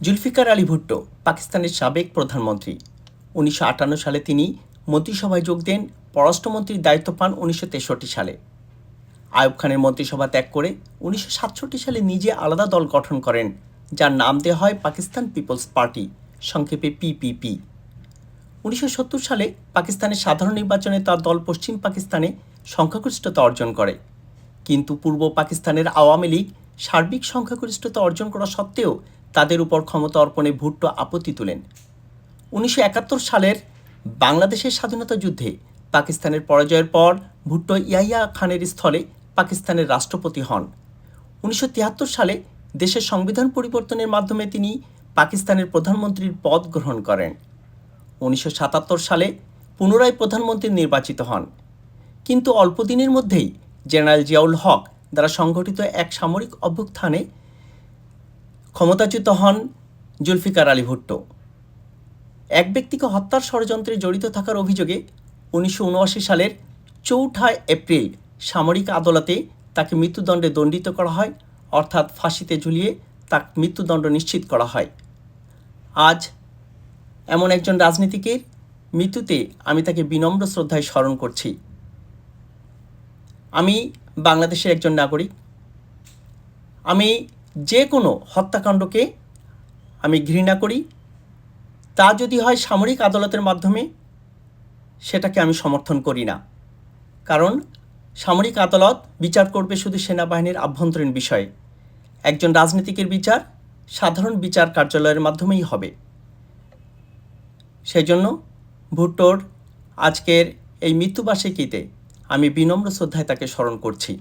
জুলফিকার আলী ভুট্টো, পাকিস্তানের সাবেক প্রধানমন্ত্রী। উনিশশো আটান্ন সালে তিনি মন্ত্রিসভায় যোগ দেন, পররাষ্ট্রমন্ত্রীর দায়িত্ব পান উনিশশো তেষট্টি সালে। আয়ুব খানের মন্ত্রিসভা ত্যাগ করে উনিশশো সাতষট্টি সালে নিজে আলাদা দল গঠন করেন, যার নাম দেওয়া হয় পাকিস্তান পিপলস পার্টি, সংক্ষেপে পিপিপি। উনিশশো সত্তর সালে পাকিস্তানের সাধারণ নির্বাচনে তার দল পশ্চিম পাকিস্তানে সংখ্যাগরিষ্ঠতা অর্জন করে। কিন্তু পূর্ব পাকিস্তানের আওয়ামী লীগ সার্বিক সংখ্যাগরিষ্ঠতা অর্জন করা সত্ত্বেও তাদের উপর ক্ষমতা অর্পণে ভুট্টো আপত্তি তোলেন। উনিশশো একাত্তর সালের বাংলাদেশের স্বাধীনতা যুদ্ধে পাকিস্তানের পরাজয়ের পর ভুট্টো ইয়াহিয়া খানের স্থলে পাকিস্তানের রাষ্ট্রপতি হন। উনিশশো তিয়াত্তর সালে দেশের সংবিধান পরিবর্তনের মাধ্যমে তিনি পাকিস্তানের প্রধানমন্ত্রীর পদ গ্রহণ করেন। উনিশশো সাতাত্তর সালে পুনরায় প্রধানমন্ত্রী নির্বাচিত হন। কিন্তু অল্প দিনের মধ্যেই জেনারেল জিয়াউল হক দ্বারা সংগঠিত এক সামরিক অভ্যুত্থানে ক্ষমতাচ্যুত হন জুলফিকার আলী ভুট্টো। এক ব্যক্তিকে হত্যার ষড়যন্ত্রে জড়িত থাকার অভিযোগে উনিশশো উনআশি সালের চৌঠা এপ্রিল সামরিক আদালতে তাকে মৃত্যুদণ্ডে দণ্ডিত করা হয়, অর্থাৎ ফাঁসিতে ঝুলিয়ে তার মৃত্যুদণ্ড নিশ্চিত করা হয়। আজ এমন একজন রাজনীতিকের মৃত্যুতে আমি তাকে বিনম্র শ্রদ্ধায় স্মরণ করছি। আমি বাংলাদেশের একজন নাগরিক। আমি যে কোনো হত্যাকাণ্ডকে আমি ঘৃণা করি। তা যদি হয় সামরিক আদালতের মাধ্যমে, সেটাকে আমি সমর্থন করি না। কারণ সামরিক আদালত বিচার করবে শুধু সেনাবাহিনীর আভ্যন্তরীণ বিষয়ে। একজন রাজনীতিকের বিচার সাধারণ বিচার কার্যালয়ের মাধ্যমেই হবে। সেই জন্য ভুট্টোর আজকের এই মৃত্যুবার্ষিকীতে আমি বিনম্র শ্রদ্ধায় তাকে স্মরণ করছি।